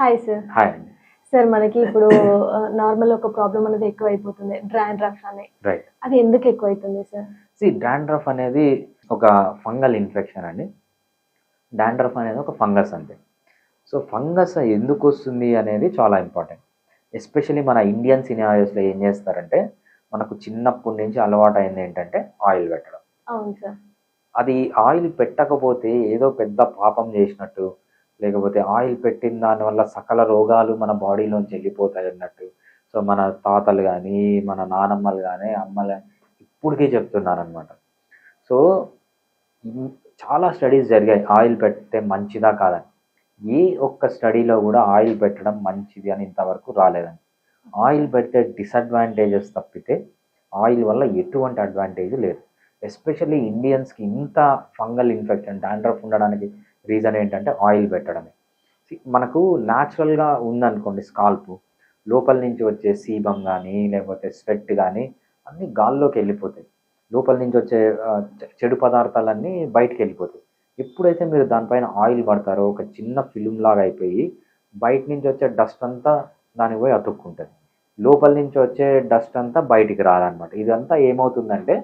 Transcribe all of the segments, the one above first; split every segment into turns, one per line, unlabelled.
Hi sir
hi అండి
sir మనకి ఇప్పుడు నార్మల్ ఒక ప్రాబ్లం అనేది ఎక్కువ అయిపోతుంది డ్రాండ్రఫ్ అని.
రైట్
అది ఎందుకు ఎక్కువ అవుతుంది సార్
సి డాండ్రఫ్ అనేది ఒక ఫంగల్ ఇన్ఫెక్షన్ అండి. డాండ్రఫ్ అనేది ఒక ఫంగస్ అంతే సో ఫంగస్ ఎందుకు వస్తుంది అనేది చాలా ఇంపార్టెంట్ ఎస్పెషలీ మన ఇండియన్ సినారియోస్లో ఏం చేస్తారంటే మనకు చిన్నప్పటి నుంచి అలవాటు అయింది ఏంటంటే ఆయిల్ పెట్టడం.
అవును సార్
అది ఆయిల్ పెట్టకపోతే ఏదో పెద్ద పాపం చేసినట్టు లేకపోతే ఆయిల్ పెట్టిన దానివల్ల సకల రోగాలు మన బాడీలోంచి వెళ్ళిపోతాయి అన్నట్టు. సో మన తాతలు కానీ మన నానమ్మలు కానీ అమ్మలు ఇప్పటికే చెప్తున్నారనమాట సో చాలా స్టడీస్ జరిగాయి. ఆయిల్ పెడితే మంచిదా కాదని. ఏ ఒక్క స్టడీలో కూడా ఆయిల్ పెట్టడం మంచిది అని ఇంతవరకు రాలేదని ఆయిల్ పెట్టే డిసడ్వాంటేజెస్ తప్పితే ఆయిల్ వల్ల ఎటువంటి అడ్వాంటేజ్ లేదు. ఎస్పెషల్లీ ఇండియన్స్కి ఇంత ఫంగల్ ఇన్ఫెక్షన్ డాండ్రఫ్ ఉండడానికి రీజన్ ఏంటంటే ఆయిల్ పెట్టడమే. మనకు న్యాచురల్గా ఉందనుకోండి స్కాల్ప్ లోపల నుంచి వచ్చే సీబం కానీ లేకపోతే స్వెట్ కానీ అన్నీ గాల్లోకి వెళ్ళిపోతాయి. లోపల నుంచి వచ్చే చెడు పదార్థాలన్నీ బయటికి వెళ్ళిపోతాయి ఎప్పుడైతే మీరు దానిపైన ఆయిల్ పడతారో ఒక చిన్న ఫిలిం లాగా అయిపోయి బయట నుంచి వచ్చే డస్ట్ అంతా దానికి పోయి అతుక్కుంటుంది. లోపల నుంచి వచ్చే డస్ట్ అంతా బయటికి రాదనమాట. ఇదంతా ఏమవుతుందంటే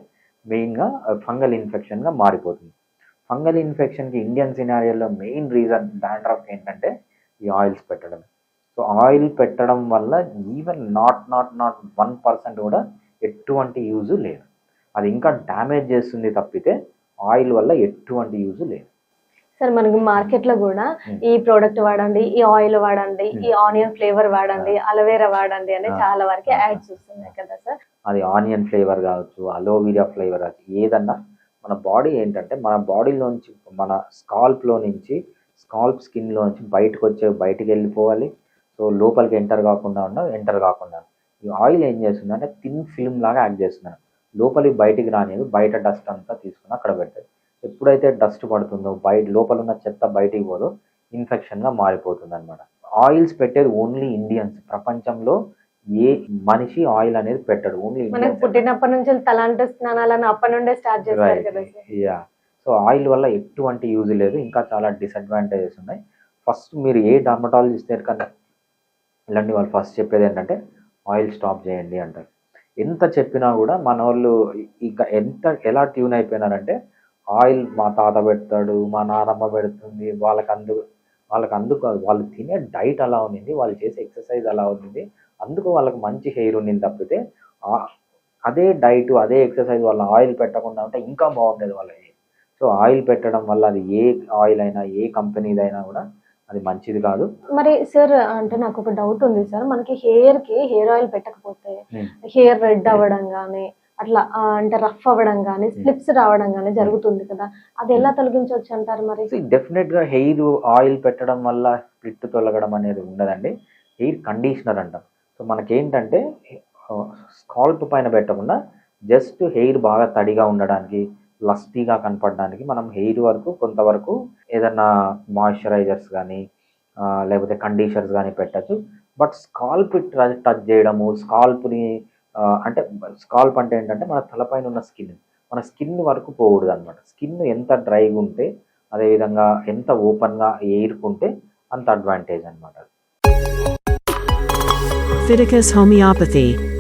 మెయిన్గా ఫంగల్ ఇన్ఫెక్షన్గా మారిపోతుంది. ఫంగల్ ఇన్ఫెక్షన్కి ఇండియన్ సినారియోలో మెయిన్ రీజన్ డాండ్రఫ్ ఏంటంటే ఈ ఆయిల్స్ పెట్టడం సో ఆయిల్ పెట్టడం వల్ల even not not not one percent కూడా ఎటువంటి యూజ్ లేదు అది ఇంకా డ్యామేజ్ చేస్తుంది తప్పితే ఆయిల్ వల్ల ఎటువంటి యూజ్ లేదు
సార్ మనకి మార్కెట్లో కూడా. ఈ ప్రోడక్ట్ వాడండి ఈ ఆయిల్ వాడండి. ఈ ఆనియన్ ఫ్లేవర్ వాడండి అలవేరా వాడండి అని. చాలా వరకు. యాడ్స్ వస్తున్నాయి కదా సార్
అది ఆనియన్ ఫ్లేవర్ కావచ్చు అలోవీరా ఫ్లేవర్ కావచ్చు ఏదన్నా మన బాడీ ఏంటంటే మన బాడీలోంచి మన స్కాల్ప్లో నుంచి స్కాల్ప్ స్కిన్లో నుంచి బయటకు వచ్చే బయటికి వెళ్ళిపోవాలి సో లోపలికి ఎంటర్ కాకుండా ఉండవు ఎంటర్ కాకుండా. ఈ ఆయిల్ ఏం చేస్తుందంటే థిన్ ఫిల్మ్ లాగా యాక్ట్ చేస్తున్నారు లోపలికి బయటికి రానిది బయట డస్ట్ అంతా తీసుకుని అక్కడ పెట్టదు ఎప్పుడైతే డస్ట్ పడుతుందో బయట లోపల ఉన్న చెత్త బయటికి పోదో ఇన్ఫెక్షన్గా మారిపోతుంది అనమాట ఆయిల్స్ పెట్టేది ఓన్లీ ఇండియన్స్. ప్రపంచంలో ఏ మనిషి ఆయిల్ అనేది పెట్టడు. ఓన్లీ
మనకి పుట్టినప్పటి నుంచి తలాంటి స్నానాలను అప్పటి నుండే స్టార్ట్ చేస్తారు కదా
యా సో ఆయిల్ వల్ల ఎటువంటి యూజ్ లేదు. ఇంకా చాలా డిసడ్వాంటేజెస్ ఉన్నాయి. ఫస్ట్ మీరు ఏ డర్మటాలజిస్ట్ దగ్గర ఇలాంటి వాళ్ళు ఫస్ట్ చెప్పేది ఏంటంటే ఆయిల్ స్టాప్ చేయండి అంటారు. ఎంత చెప్పినా కూడా మన వాళ్ళు ఇక ఎంత ఎలా ట్యూన్ అయిపోయినారంటే ఆయిల్ మా తాత పెడతాడు మా నానమ్మ పెడుతుంది వాళ్ళకి అందు వాళ్ళకి అందుకు కాదు. వాళ్ళు తినే డైట్ అలా ఉంది వాళ్ళు చేసే ఎక్సర్సైజ్ అలా ఉంది అందుకు వాళ్ళకి మంచి హెయిర్ ఉండింది తప్పితే అదే డైట్ అదే ఎక్సర్సైజ్ వాళ్ళ ఆయిల్ పెట్టకుండా ఉంటే ఇంకా బాగుండేది వాళ్ళ హెయిర్. సో ఆయిల్ పెట్టడం వల్ల అది ఏ ఆయిల్ అయినా ఏ కంపెనీదైనా కూడా అది మంచిది కాదు.
మరి సార్ అంటే నాకు ఒక డౌట్ ఉంది సార్. మనకి హెయిర్కి హెయిర్ ఆయిల్ పెట్టకపోతే
Hmm.
హెయిర్ రెడ్ అవ్వడం కానీ అట్లా అంటే రఫ్ అవ్వడం కానీ స్లిప్స్ రావడం కానీ జరుగుతుంది కదా. అది ఎలా తొలగించవచ్చు అంటారు మరి?
డెఫినెట్గా హెయిర్ ఆయిల్ పెట్టడం వల్ల స్ప్లిట్ తొలగడం అనేది ఉండదండి. హెయిర్ కండిషనర్ అంటాం. సో మనకేంటంటే స్కాల్ప్ పైన పెట్టకుండా జస్ట్ హెయిర్ బాగా తడిగా ఉండడానికి లస్టీగా కనపడడానికి మనం హెయిర్ వరకు కొంతవరకు ఏదన్నా మాయిశ్చరైజర్స్ కానీ లేకపోతే కండిషనర్స్ కానీ పెట్టచ్చు. బట్ స్కాల్ప్ టచ్ చేయడము స్కాల్ప్ని అంటే స్కాల్ప్ అంటే ఏంటంటే మన తలపైన ఉన్న స్కిన్. మన స్కిన్ వరకు పోకూడదు అనమాట స్కిన్ ఎంత డ్రైగా ఉంటే అదేవిధంగా ఎంత ఓపెన్గా ఎయిర్కుంటే అంత అడ్వాంటేజ్ అనమాట
Fiticus homeopathy.